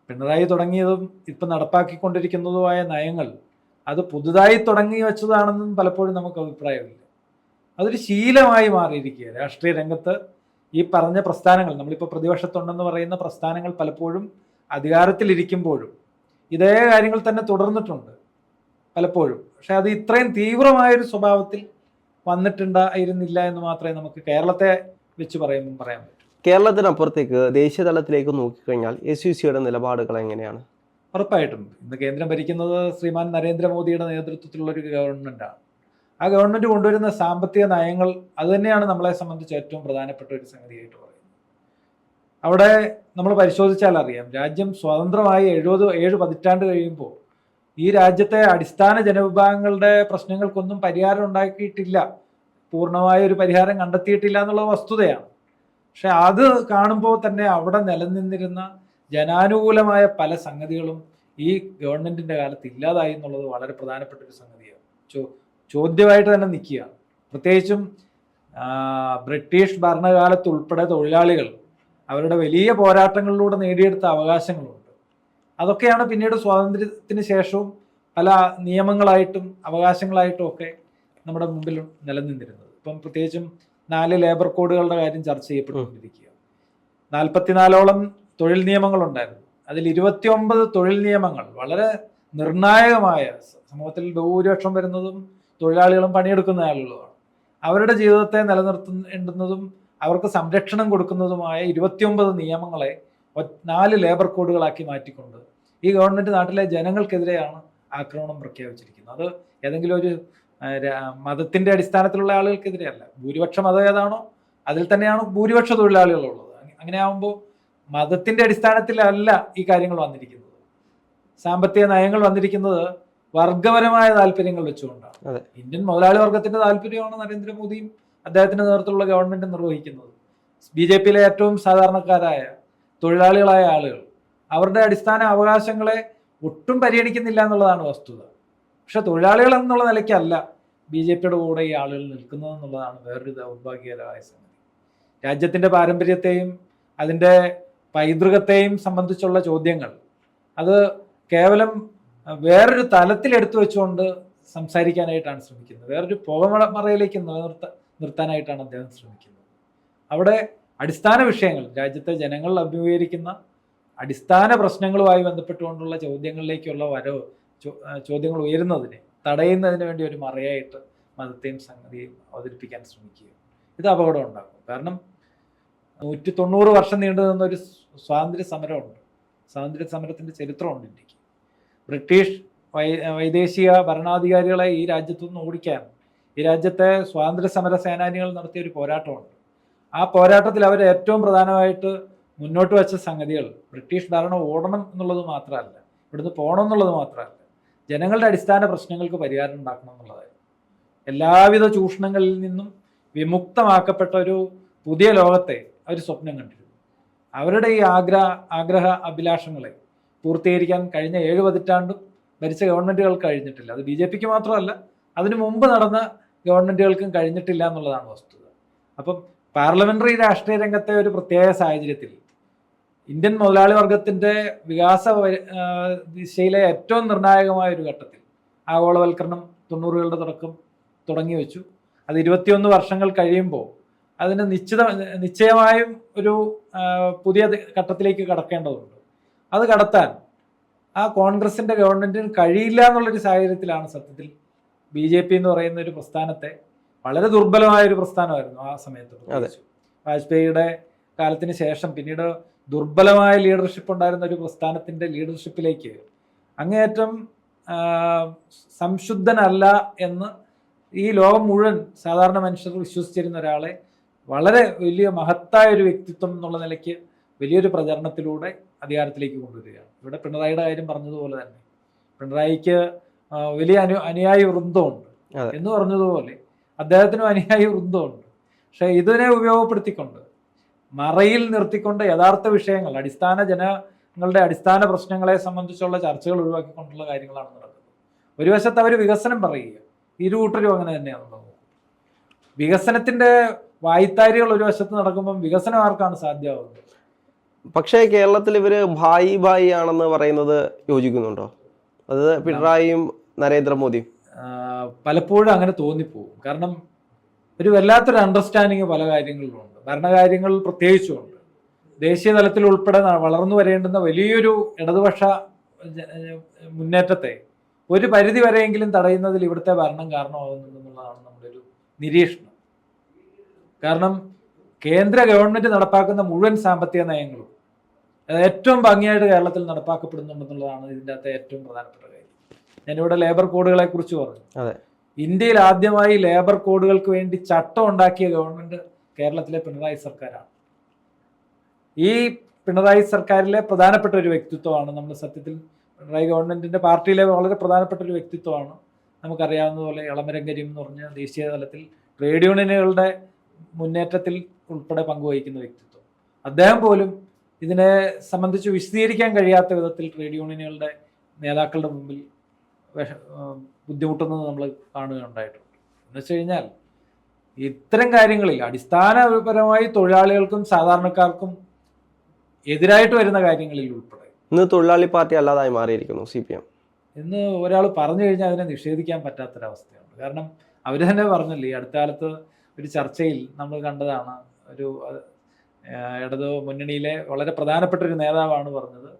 പിണറായി തുടങ്ങിയതും ഇപ്പം നടപ്പാക്കിക്കൊണ്ടിരിക്കുന്നതുമായ നയങ്ങൾ അത് പുതുതായി തുടങ്ങി വെച്ചതാണെന്നും പലപ്പോഴും നമുക്ക് അഭിപ്രായമില്ല. അതൊരു ശീലമായി മാറിയിരിക്കുക. രാഷ്ട്രീയ രംഗത്ത് ഈ പറഞ്ഞ പ്രസ്ഥാനങ്ങൾ നമ്മളിപ്പോൾ പ്രതിപക്ഷത്തുണ്ടെന്ന് പറയുന്ന പ്രസ്ഥാനങ്ങൾ പലപ്പോഴും അധികാരത്തിലിരിക്കുമ്പോഴും ഇതേ കാര്യങ്ങൾ തന്നെ തുടർന്നിട്ടുണ്ട്. പലപ്പോഴും. പക്ഷെ അത് ഇത്രയും തീവ്രമായൊരു സ്വഭാവത്തിൽ വന്നിട്ടുണ്ടായിരുന്നില്ല എന്ന് മാത്രമേ നമുക്ക് കേരളത്തെ വെച്ച് പറയുമ്പോൾ പറയാൻ പറ്റൂ. കേരളത്തിനപ്പുറത്തേക്ക് ദേശീയ തലത്തിലേക്ക് നോക്കിക്കഴിഞ്ഞാൽ എസ് യു സിയുടെ നിലപാടുകൾ എങ്ങനെയാണ്? ഉറപ്പായിട്ടും. ഇന്ന് കേന്ദ്രം ഭരിക്കുന്നത് ശ്രീമാൻ നരേന്ദ്രമോദിയുടെ നേതൃത്വത്തിലുള്ള ഒരു ഗവൺമെന്റാണ്. ആ ഗവൺമെന്റ് കൊണ്ടുവരുന്ന സാമ്പത്തിക നയങ്ങൾ അത് തന്നെയാണ് നമ്മളെ സംബന്ധിച്ച് ഏറ്റവും പ്രധാനപ്പെട്ട ഒരു സംഗതിയായിട്ട് പറയുന്നത്. അവിടെ നമ്മൾ പരിശോധിച്ചാൽ അറിയാം രാജ്യം സ്വതന്ത്രമായി എഴുപത് ഏഴ് പതിറ്റാണ്ട് കഴിയുമ്പോൾ ഈ രാജ്യത്തെ അടിസ്ഥാന ജനവിഭാഗങ്ങളുടെ പ്രശ്നങ്ങൾക്കൊന്നും പരിഹാരം ഉണ്ടാക്കിയിട്ടില്ല. പൂർണമായ ഒരു പരിഹാരം കണ്ടെത്തിയിട്ടില്ല എന്നുള്ള വസ്തുതയാണ്. പക്ഷെ അത് കാണുമ്പോൾ തന്നെ അവിടെ നിലനിന്നിരുന്ന ജനാനുകൂലമായ പല സംഗതികളും ഈ ഗവൺമെന്റിന്റെ കാലത്ത് ഇല്ലാതായി എന്നുള്ളത് വളരെ പ്രധാനപ്പെട്ട ഒരു സംഗതിയാണ്. ചോ ചോദ്യമായിട്ട് തന്നെ നിൽക്കുക. പ്രത്യേകിച്ചും ബ്രിട്ടീഷ് ഭരണകാലത്ത് ഉൾപ്പെടെ തൊഴിലാളികൾ അവരുടെ വലിയ പോരാട്ടങ്ങളിലൂടെ നേടിയെടുത്ത അവകാശങ്ങളുണ്ട്. അതൊക്കെയാണ് പിന്നീട് സ്വാതന്ത്ര്യത്തിന് ശേഷവും പല നിയമങ്ങളായിട്ടും അവകാശങ്ങളായിട്ടും ഒക്കെ നമ്മുടെ മുമ്പിൽ നിലനിന്നിരുന്നത്. ഇപ്പം പ്രത്യേകിച്ചും നാല് ലേബർ കോഡുകളുടെ കാര്യം ചർച്ച ചെയ്യപ്പെട്ടുകൊണ്ടിരിക്കുക നാൽപ്പത്തിനാലോളം തൊഴിൽ നിയമങ്ങളുണ്ടായിരുന്നു. അതിൽ ഇരുപത്തിയൊമ്പത് തൊഴിൽ നിയമങ്ങൾ വളരെ നിർണായകമായ സമൂഹത്തിൽ ബഹുഭൂരിപക്ഷം വരുന്നതും തൊഴിലാളികളും പണിയെടുക്കുന്ന ആളുകളുമാണ് അവരുടെ ജീവിതത്തെ നിലനിർത്തുന്നതും അവർക്ക് സംരക്ഷണം കൊടുക്കുന്നതുമായ ഇരുപത്തിയൊമ്പത് നിയമങ്ങളെ നാല് ലേബർ കോഡുകളാക്കി മാറ്റിക്കൊണ്ട് ഈ ഗവൺമെന്റ് നാട്ടിലെ ജനങ്ങൾക്കെതിരെയാണ് ആക്രമണം പ്രഖ്യാപിച്ചിരിക്കുന്നത്. അത് ഏതെങ്കിലും ഒരു മതത്തിന്റെ അടിസ്ഥാനത്തിലുള്ള ആളുകൾക്കെതിരെയല്ല. ഭൂരിപക്ഷ മതം ഏതാണോ അതിൽ തന്നെയാണ് ഭൂരിപക്ഷ തൊഴിലാളികളുള്ളത് അങ്ങനെ ആവുമ്പോൾ മതത്തിന്റെ അടിസ്ഥാനത്തിലല്ല ഈ കാര്യങ്ങൾ വന്നിരിക്കുന്നത്. സാമ്പത്തിക നയങ്ങൾ വന്നിരിക്കുന്നത് വർഗപരമായ താല്പര്യങ്ങൾ വെച്ചുകൊണ്ടാണ്. ഇന്ത്യൻ മുതലാളി വർഗത്തിന്റെ താല്പര്യമാണ് നരേന്ദ്രമോദിയും അദ്ദേഹത്തിന്റെ നേതൃത്വത്തിലുള്ള ഗവൺമെന്റ് നിർവഹിക്കുന്നത്. ബി ജെ പിയിലെ ഏറ്റവും സാധാരണക്കാരായ തൊഴിലാളികളായ ആളുകൾ അവരുടെ അടിസ്ഥാന അവകാശങ്ങളെ ഒട്ടും പരിഗണിക്കുന്നില്ല എന്നുള്ളതാണ് വസ്തുത. പക്ഷെ തൊഴിലാളികൾ എന്നുള്ള നിലയ്ക്കല്ല ബി ജെ പിയുടെ കൂടെ ഈ ആളുകൾ നിൽക്കുന്നത് എന്നുള്ളതാണ് വേറൊരു ദൗർഭാഗ്യകരമായ സംഗതി. രാജ്യത്തിന്റെ പാരമ്പര്യത്തെയും അതിന്റെ പൈതൃകത്തെയും സംബന്ധിച്ചുള്ള ചോദ്യങ്ങൾ അത് കേവലം വേറൊരു തലത്തിൽ എടുത്തു വെച്ചുകൊണ്ട് സംസാരിക്കാനായിട്ടാണ് ശ്രമിക്കുന്നത്. വേറൊരു പുകമറയിലേക്ക് നിലനിർത്ത നിർത്താനായിട്ടാണ് അദ്ദേഹം ശ്രമിക്കുന്നത്. അവിടെ അടിസ്ഥാന വിഷയങ്ങൾ രാജ്യത്തെ ജനങ്ങൾ അഭിമുഖീകരിക്കുന്ന അടിസ്ഥാന പ്രശ്നങ്ങളുമായി ബന്ധപ്പെട്ടുകൊണ്ടുള്ള ചോദ്യങ്ങളിലേക്കുള്ള വരവ് ചോദ്യങ്ങൾ ഉയരുന്നതിനെ തടയുന്നതിന് വേണ്ടി ഒരു മറയായിട്ട് മതത്തെയും സംഗതിയും അവതരിപ്പിക്കാൻ ശ്രമിക്കുക ഇത് അപകടം ഉണ്ടാക്കും. കാരണം നൂറ്റി തൊണ്ണൂറ് വർഷം നീണ്ടു നിന്ന ഒരു സ്വാതന്ത്ര്യ സമരമുണ്ട്. സ്വാതന്ത്ര്യ സമരത്തിന്റെ ചരിത്രമുണ്ട് ഇന്ത്യയ്ക്ക്. ബ്രിട്ടീഷ് വൈ വൈദേശിക ഭരണാധികാരികളെ ഈ രാജ്യത്തു നിന്ന് ഓടിക്കാൻ ഈ രാജ്യത്തെ സ്വാതന്ത്ര്യ സമര സേനാനികൾ നടത്തിയ ഒരു പോരാട്ടമുണ്ട്. ആ പോരാട്ടത്തിൽ അവർ ഏറ്റവും പ്രധാനമായിട്ട് മുന്നോട്ട് വെച്ച സംഗതികൾ. ബ്രിട്ടീഷ് ഭരണം ഓടണം എന്നുള്ളത് മാത്രമല്ല ഇവിടുന്ന് പോകണം എന്നുള്ളത് മാത്രമല്ല ജനങ്ങളുടെ അടിസ്ഥാന പ്രശ്നങ്ങൾക്ക് പരിഹാരം ഉണ്ടാക്കണം എന്നുള്ളതായിരുന്നു. എല്ലാവിധ ചൂഷണങ്ങളിൽ നിന്നും വിമുക്തമാക്കപ്പെട്ട ഒരു പുതിയ ലോകത്തെ അവർ സ്വപ്നം കണ്ടിരുന്നു. അവരുടെ ഈ ആഗ്രഹ ആഗ്രഹ അഭിലാഷങ്ങളെ പൂർത്തീകരിക്കാൻ കഴിഞ്ഞ ഏഴ് പതിറ്റാണ്ടും ഭരിച്ച ഗവൺമെന്റുകൾക്ക് കഴിഞ്ഞിട്ടില്ല. അത് ബി ജെ പിക്ക് മാത്രമല്ല അതിനു മുമ്പ് നടന്ന ഗവൺമെന്റുകൾക്കും കഴിഞ്ഞിട്ടില്ല എന്നുള്ളതാണ് വസ്തുത. അപ്പം പാർലമെന്ററി രാഷ്ട്രീയ രംഗത്തെ ഒരു പ്രത്യേക സാഹചര്യത്തിൽ ഇന്ത്യൻ മുതലാളി വർഗത്തിന്റെ വികാസ ദിശയിലെ ഏറ്റവും നിർണായകമായ ഒരു ഘട്ടത്തിൽ ആഗോളവൽക്കരണം തൊണ്ണൂറുകളുടെ തുടക്കം തുടങ്ങി വെച്ചു. അത് ഇരുപത്തിയൊന്ന് വർഷങ്ങൾ കഴിയുമ്പോൾ അതിന് നിശ്ചിത നിശ്ചയമായും ഒരു പുതിയ ഘട്ടത്തിലേക്ക് കടക്കേണ്ടതുണ്ട്. അത് കടത്താൻ ആ കോൺഗ്രസിന്റെ ഗവൺമെന്റിന് കഴിയില്ല എന്നുള്ളൊരു സാഹചര്യത്തിലാണ് സത്യത്തിൽ ബി ജെ പി എന്ന് പറയുന്ന ഒരു പ്രസ്ഥാനത്തെ വളരെ ദുർബലമായ ഒരു പ്രസ്ഥാനമായിരുന്നു ആ സമയത്ത്. വാജ്പേയിയുടെ കാലത്തിന് ശേഷം പിന്നീട് ദുർബലമായ ലീഡർഷിപ്പ് ഉണ്ടായിരുന്ന ഒരു പ്രസ്ഥാനത്തിന്റെ ലീഡർഷിപ്പിലേക്ക് അങ്ങേയറ്റം സംശുദ്ധനല്ല എന്ന് ഈ ലോകം മുഴുവൻ സാധാരണ മനുഷ്യർ വിശ്വസിച്ചിരുന്ന ഒരാളെ വളരെ വലിയ മഹത്തായ ഒരു വ്യക്തിത്വം എന്നുള്ള നിലയ്ക്ക് വലിയൊരു പ്രചരണത്തിലൂടെ അധികാരത്തിലേക്ക് കൊണ്ടുവരികയാണ്. ഇവിടെ പിണറായിയുടെ കാര്യം പറഞ്ഞതുപോലെ തന്നെ. പിണറായിക്ക് വലിയ അനു അനുയായി വൃന്ദമുണ്ട്. എന്ന് പറഞ്ഞതുപോലെ അദ്ദേഹത്തിനും അനുയായി വൃന്ദമുണ്ട്. പക്ഷെ ഇതിനെ ഉപയോഗപ്പെടുത്തിക്കൊണ്ട് മറയിൽ നിർത്തിക്കൊണ്ട് യഥാർത്ഥ വിഷയങ്ങൾ അടിസ്ഥാന ജനങ്ങളുടെ അടിസ്ഥാന പ്രശ്നങ്ങളെ സംബന്ധിച്ചുള്ള ചർച്ചകൾ ഒഴിവാക്കിക്കൊണ്ടുള്ള കാര്യങ്ങളാണ് നടക്കുന്നത്. ഒരു വശത്ത് അവർ വികസനം പറയുക ഇരു കൂട്ടരും അങ്ങനെ തന്നെയാണുള്ളത് വികസനത്തിന്റെ വായ്ത്താരികൾ ഒരു വശത്ത് നടക്കുമ്പം വികസനം ആർക്കാണ് സാധ്യമാവുന്നത്? പക്ഷേ കേരളത്തിൽ ഇവർ ഭായി ഭായി ആണെന്ന് പറയുന്നത് യോജിക്കുന്നുണ്ടോ? അത് പിണറായിയും നരേന്ദ്രമോദിയും? പലപ്പോഴും അങ്ങനെ തോന്നിപ്പോകും. കാരണം ഒരു വല്ലാത്തൊരു അണ്ടർസ്റ്റാൻഡിങ് പല കാര്യങ്ങളിലുണ്ട് ഭരണകാര്യങ്ങളിൽ പ്രത്യേകിച്ചുമുണ്ട്. ദേശീയ തലത്തിൽ ഉൾപ്പെടെ വളർന്നു വരേണ്ടുന്ന വലിയൊരു ഇടതുപക്ഷ മുന്നേറ്റത്തെ ഒരു പരിധി വരെയെങ്കിലും തടയുന്നതിൽ ഇവിടുത്തെ ഭരണം കാരണമാകുന്നുണ്ടെന്നുള്ളതാണ് നമ്മുടെ ഒരു നിരീക്ഷണം. കാരണം കേന്ദ്ര ഗവൺമെന്റ് നടപ്പാക്കുന്ന മുഴുവൻ സാമ്പത്തിക നയങ്ങളും അത് ഏറ്റവും ഭംഗിയായിട്ട് കേരളത്തിൽ നടപ്പാക്കപ്പെടുന്നുണ്ടെന്നുള്ളതാണ് ഇതിന്റെ അകത്തെ ഏറ്റവും പ്രധാനപ്പെട്ട കാര്യം. ഞാനിവിടെ ലേബർ കോഡുകളെ കുറിച്ച് പറഞ്ഞു. ഇന്ത്യയിൽ ആദ്യമായി ലേബർ കോഡുകൾക്ക് വേണ്ടി ചട്ടം ഉണ്ടാക്കിയ ഗവൺമെന്റ് കേരളത്തിലെ പിണറായി സർക്കാരാണ്. ഈ പിണറായി സർക്കാരിലെ പ്രധാനപ്പെട്ട ഒരു വ്യക്തിത്വമാണ് നമ്മൾ സത്യത്തിൽ പിണറായി ഗവൺമെന്റിന്റെ പാർട്ടിയിലെ വളരെ പ്രധാനപ്പെട്ട ഒരു വ്യക്തിത്വമാണ്. നമുക്കറിയാവുന്ന പോലെ ഇളമരം എന്ന് പറഞ്ഞ ദേശീയ തലത്തിൽ ട്രേഡ് യൂണിയനുകളുടെ മുന്നേറ്റത്തിൽ ഉൾപ്പെടെ പങ്കുവഹിക്കുന്ന വ്യക്തിത്വം. അദ്ദേഹം പോലും ഇതിനെ സംബന്ധിച്ച് വിശദീകരിക്കാൻ കഴിയാത്ത വിധത്തിൽ ട്രേഡ് യൂണിയനുകളുടെ നേതാക്കളുടെ മുമ്പിൽ ബുദ്ധിമുട്ടുന്നത് നമ്മൾ കാണുകയുണ്ടായിട്ടുണ്ട്. എന്ന് വെച്ച് കഴിഞ്ഞാൽ ഇത്തരം കാര്യങ്ങളിൽ അടിസ്ഥാനപരമായി തൊഴിലാളികൾക്കും സാധാരണക്കാർക്കും എതിരായിട്ട് വരുന്ന കാര്യങ്ങളിൽ ഉൾപ്പെടെ. ഇന്ന് തൊഴിലാളി പാർട്ടി അല്ലാതായി മാറിയിരിക്കുന്നു സി പി എം എന്ന് ഒരാൾ പറഞ്ഞു കഴിഞ്ഞാൽ അതിനെ നിഷേധിക്കാൻ പറ്റാത്തൊരവസ്ഥയാണ്. കാരണം അവർ തന്നെ പറഞ്ഞല്ലേ ഈ അടുത്ത കാലത്ത് ഒരു ചർച്ചയിൽ നമ്മൾ കണ്ടതാണ് ഒരു ഇടതു മുന്നണിയിലെ വളരെ പ്രധാനപ്പെട്ട ഒരു നേതാവാണ് പറഞ്ഞത്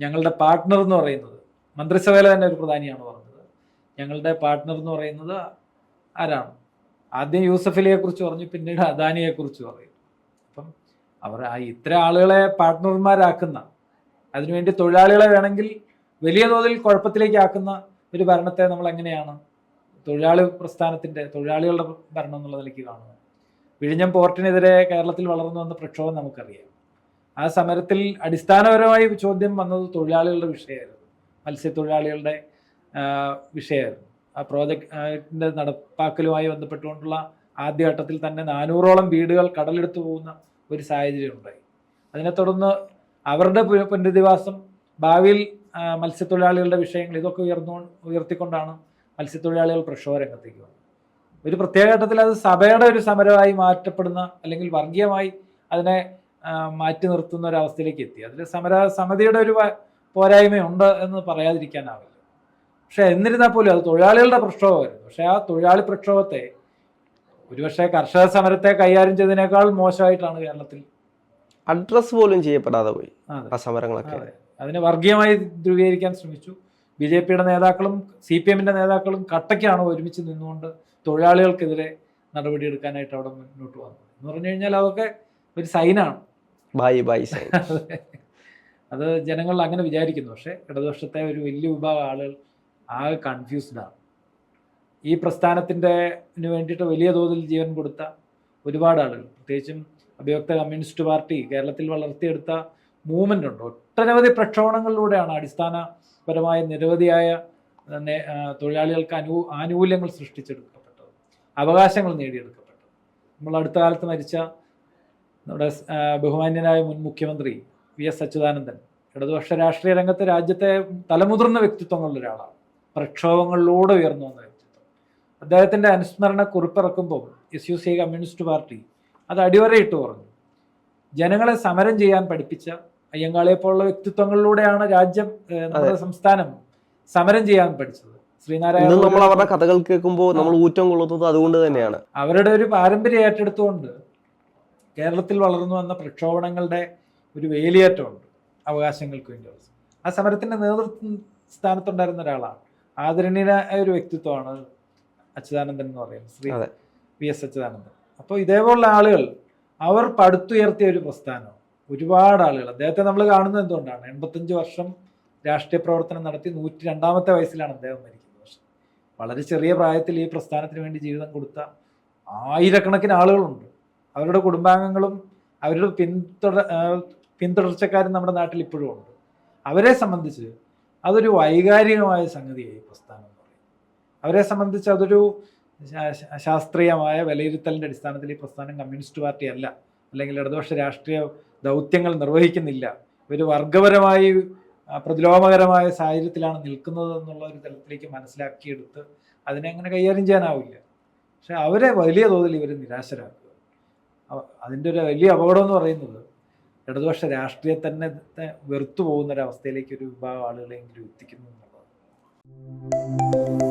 ഞങ്ങളുടെ പാർട്ട്ണർ എന്ന് പറയുന്നത് മന്ത്രിസഭയിലെ തന്നെ ഒരു പ്രധാനിയാണ് പറഞ്ഞത്. ഞങ്ങളുടെ പാർട്ട്ണർ എന്ന് പറയുന്നത് ആരാണ്? ആദ്യം യൂസഫലിയെ കുറിച്ച് പറഞ്ഞു പിന്നീട് അദാനിയെ കുറിച്ച് പറയും. അപ്പം അവർ ആ ഇത്ര ആളുകളെ പാർട്ട്ണർമാരാക്കുന്ന അതിനുവേണ്ടി തൊഴിലാളികളെ വേണമെങ്കിൽ വലിയ തോതിൽ കുഴപ്പത്തിലേക്ക് ആക്കുന്ന ഒരു ഭരണത്തെ നമ്മൾ എങ്ങനെയാണ് തൊഴിലാളി പ്രസ്ഥാനത്തിന്റെ തൊഴിലാളികളുടെ ഭരണം എന്നുള്ള നിലയ്ക്ക് കാണുന്നത്? വിഴിഞ്ഞം പോർട്ടിനെതിരെ കേരളത്തിൽ വളർന്നു വന്ന പ്രക്ഷോഭം നമുക്കറിയാം. ആ സമരത്തിൽ അടിസ്ഥാനപരമായി ചോദ്യം വന്നത് തൊഴിലാളികളുടെ വിഷയമായിരുന്നു. മത്സ്യത്തൊഴിലാളികളുടെ വിഷയമായിരുന്നു ആ പ്രോജക്റ്റിന്റെ നടപ്പാക്കലുമായി ബന്ധപ്പെട്ടുകൊണ്ടുള്ള ആദ്യഘട്ടത്തിൽ തന്നെ നാനൂറോളം വീടുകൾ കടലെടുത്തു പോകുന്ന ഒരു സാഹചര്യം ഉണ്ടായി. അതിനെ തുടർന്ന് അവരുടെ പുനരധിവാസം ഭാവിയിൽ മത്സ്യത്തൊഴിലാളികളുടെ വിഷയങ്ങൾ ഇതൊക്കെ ഉയർന്നു ഉയർത്തിക്കൊണ്ടാണ് മത്സ്യത്തൊഴിലാളികൾ പ്രക്ഷോഭ രംഗത്തേക്ക് വന്നത്. ഒരു പ്രത്യേക ഘട്ടത്തിൽ അത് സഭയുടെ ഒരു സമരമായി മാറ്റപ്പെടുന്ന അല്ലെങ്കിൽ വർഗീയമായി അതിനെ മാറ്റി നിർത്തുന്ന ഒരു അവസ്ഥയിലേക്ക് എത്തി. അതിൽ സമര സമിതിയുടെ ഒരു പോരായ്മയുണ്ട് എന്ന് പറയാതിരിക്കാനാവില്ല. പക്ഷെ എന്നിരുന്നാൽ പോലും അത് തൊഴിലാളികളുടെ പ്രക്ഷോഭമായിരുന്നു. പക്ഷെ ആ തൊഴിലാളി പ്രക്ഷോഭത്തെ ഒരുപക്ഷെ കർഷക സമരത്തെ കൈകാര്യം ചെയ്തതിനേക്കാൾ മോശമായിട്ടാണ് കേരളത്തിൽ അഡ്രസ് പോലും ചെയ്യപ്പെടാതെ പോയി ആ സമരങ്ങളൊക്കെ. അതെ. അതിനെ വർഗീയമായി ധ്രുവീകരിക്കാൻ ശ്രമിച്ചു. ബി ജെ പിയുടെ നേതാക്കളും സി പി എമ്മിന്റെ നേതാക്കളും കട്ടയ്ക്കാണ് ഒരുമിച്ച് നിന്നുകൊണ്ട് തൊഴിലാളികൾക്കെതിരെ നടപടിയെടുക്കാനായിട്ട് അവിടെ മുന്നോട്ട് വന്നത്. എന്ന് പറഞ്ഞു കഴിഞ്ഞാൽ അതൊക്കെ ഒരു സൈനാണ്. Bye by sine. അത് ജനങ്ങൾ അങ്ങനെ വിചാരിക്കുന്നു. പക്ഷേ ഇടതുപക്ഷത്തെ ഒരു വലിയ വിഭാഗം ആളുകൾ ആകെ കൺഫ്യൂസ്ഡ് ആണ് ഈ പ്രസ്ഥാനത്തിന്റെ വേണ്ടിയിട്ട് വലിയ തോതിൽ ജീവൻ കൊടുത്ത ഒരുപാട് ആളുകൾ. പ്രത്യേകിച്ചും അഭിയുക്ത കമ്മ്യൂണിസ്റ്റ് പാർട്ടി കേരളത്തിൽ വളർത്തിയെടുത്ത മൂവ്മെന്റ് ഉണ്ട്. ഒട്ടനവധി പ്രക്ഷോഭങ്ങളിലൂടെയാണ് അടിസ്ഥാനപരമായ നിരവധിയായ തൊഴിലാളികൾക്ക് അനു ആനുകൂല്യങ്ങൾ സൃഷ്ടിച്ചെടുക്കപ്പെട്ടത്. അവകാശങ്ങൾ നേടിയെടുക്കപ്പെട്ടത്. നമ്മൾ അടുത്ത കാലത്ത് മരിച്ച നമ്മുടെ ബഹുമാന്യനായ മുൻ മുഖ്യമന്ത്രി വി എസ് അച്യുതാനന്ദൻ ഇടതുപക്ഷ രാഷ്ട്രീയ രംഗത്തെ രാജ്യത്തെ തലമുതിർന്ന വ്യക്തിത്വങ്ങളിൽ ഒരാളാണ്. പ്രക്ഷോഭങ്ങളിലൂടെ ഉയർന്നു വന്ന വ്യക്തിത്വം. അദ്ദേഹത്തിന്റെ അനുസ്മരണ കുറിപ്പിറക്കുമ്പോൾ S U C communist party അത് അടിവരയിട്ട് പറഞ്ഞു. ജനങ്ങളെ സമരം ചെയ്യാൻ പഠിപ്പിച്ച അയ്യങ്കാളിയെ പോലുള്ള വ്യക്തിത്വങ്ങളിലൂടെയാണ് രാജ്യം നമ്മുടെ സംസ്ഥാനം സമരം ചെയ്യാൻ പഠിച്ചത്. ശ്രീനാരായണ നമ്മൾ അവരുടെ കഥകൾ കേൾക്കുമ്പോൾ നമ്മൾ ഊറ്റം കൊള്ളുന്നത് അതുകൊണ്ട് തന്നെയാണ്. അവരുടെ ഒരു പാരമ്പര്യം ഏറ്റെടുത്തുകൊണ്ട് കേരളത്തിൽ വളർന്നു വന്ന പ്രക്ഷോഭങ്ങളുടെ ഒരു വേലിയേറ്റമുണ്ട് അവകാശങ്ങൾക്ക് വേണ്ടി. ആ സമരത്തിന്റെ നേതൃത്വം സ്ഥാനത്തുണ്ടായിരുന്ന ഒരാളാണ്. ആദരണീയനായ ഒരു വ്യക്തിത്വമാണ് അച്യുതാനന്ദൻ എന്ന് പറയുന്നത്. Shri P V S Achuthanandan. അപ്പോൾ ഇതേപോലുള്ള ആളുകൾ അവർ പടുത്തുയർത്തിയ ഒരു പ്രസ്ഥാനം ഒരുപാട് ആളുകൾ. അദ്ദേഹത്തെ നമ്മൾ കാണുന്നത് എന്തുകൊണ്ടാണ്? എൺപത്തഞ്ച് വർഷം രാഷ്ട്രീയ പ്രവർത്തനം നടത്തി നൂറ്റി രണ്ടാമത്തെ വയസ്സിലാണ് അദ്ദേഹം മരിക്കുന്നത്. പക്ഷെ വളരെ ചെറിയ പ്രായത്തിൽ ഈ പ്രസ്ഥാനത്തിന് വേണ്ടി ജീവിതം കൊടുത്ത ആയിരക്കണക്കിന് ആളുകളുണ്ട്. അവരുടെ കുടുംബാംഗങ്ങളും അവരുടെ പിന്തുട പിന്തുടർച്ചക്കാരും നമ്മുടെ നാട്ടിൽ ഇപ്പോഴും ഉണ്ട്. അവരെ സംബന്ധിച്ച് അതൊരു വൈകാരികമായ സംഗതിയായി പ്രസ്ഥാനം എന്ന് പറയുന്നത്. അവരെ സംബന്ധിച്ച് അതൊരു ശാസ്ത്രീയമായ വിലയിരുത്തലിന്റെ അടിസ്ഥാനത്തിൽ ഈ പ്രസ്ഥാനം കമ്മ്യൂണിസ്റ്റ് പാർട്ടി അല്ല. അല്ലെങ്കിൽ ഇടതുപക്ഷ രാഷ്ട്രീയ ദൗത്യങ്ങൾ നിർവഹിക്കുന്നില്ല. ഒരു വർഗപരമായി പ്രതിലോമകരമായ സാഹചര്യത്തിലാണ് നിൽക്കുന്നത് എന്നുള്ള ഒരു തലത്തിലേക്ക് മനസ്സിലാക്കിയെടുത്ത് അതിനെ അങ്ങനെ കൈകാര്യം ചെയ്യാനാവില്ല. പക്ഷെ അവരെ വലിയ തോതിൽ ഇവർ നിരാശരാക്കുക. അതിന്റെ ഒരു വലിയ അപകടം എന്ന് പറയുന്നത് ഇടതുപക്ഷ രാഷ്ട്രീയം തന്നെ ത്തെ വെറുത്തു പോകുന്ന ഒരു അവസ്ഥയിലേക്ക് ഒരു വിഭാഗം ആളുകളെങ്കിലും എത്തിക്കുന്നു എന്നുള്ളത്